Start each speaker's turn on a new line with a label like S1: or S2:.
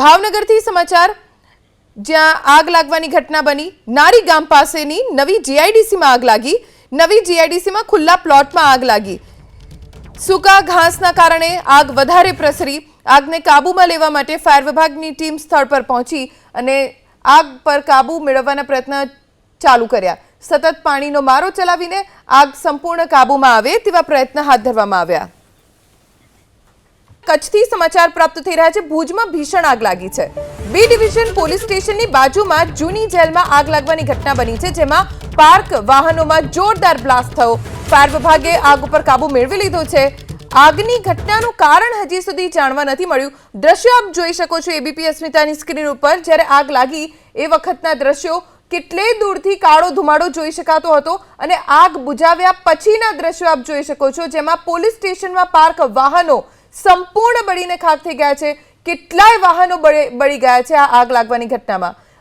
S1: ભાવનગરથી સમાચાર. જ્યાં આગ લાગવાની ઘટના બની. નારી ગામ પાસેની નવી જીઆઈડીસીમાં આગ લાગી. નવી જીઆઈડીસીમાં ખુલ્લા પ્લોટમાં આગ લાગી. સૂકા ઘાસના કારણે આગ વધારે પ્રસરી. આગને કાબૂમાં લેવા માટે ફાયર વિભાગની ટીમ સ્થળ પર પહોંચી અને આગ પર કાબૂ મેળવવાના પ્રયત્ન ચાલુ કર્યા. સતત પાણીનો મારો ચલાવીને આગ સંપૂર્ણ કાબૂમાં આવે તેવા પ્રયત્ન હાથ ધરવામાં આવ્યા. કચ્છથી સમાચાર પ્રાપ્ત થઈ રહ્યા છે. ભુજમાં ભીષણ આગ લાગી છે. બી ડિવિઝન પોલીસ સ્ટેશનની બાજુમાં જૂની જેલમાં આગ લાગવાની ઘટના બની છે, જેમાં પાર્ક વાહનોમાં જોરદાર બ્લાસ્ટ થયો. ફાયર વિભાગે આગ ઉપર કાબુ મેળવી લીધો છે. આગની ઘટનાનું કારણ હજી સુધી જાણવા નથી મળ્યું. દ્રશ્યો આપ જોઈ શકો છો એબીપી અસ્મિતાની સ્ક્રીન ઉપર. જ્યારે આગ લાગી એ વખતના દ્રશ્યો કેટલે દૂરથી કાળો ધુમાડો જોઈ શકાતો હતો અને આગ બુઝાવ્યા પછીના દ્રશ્યો આપ જોઈ શકો છો, જેમાં પોલીસ સ્ટેશનમાં પાર્ક વાહનો સંપૂર્ણ બળીને ખાક થઈ ગયા છે. કેટલાય વાહનો બળી ગયા છે આ આગ લાગવાની ઘટનામાં.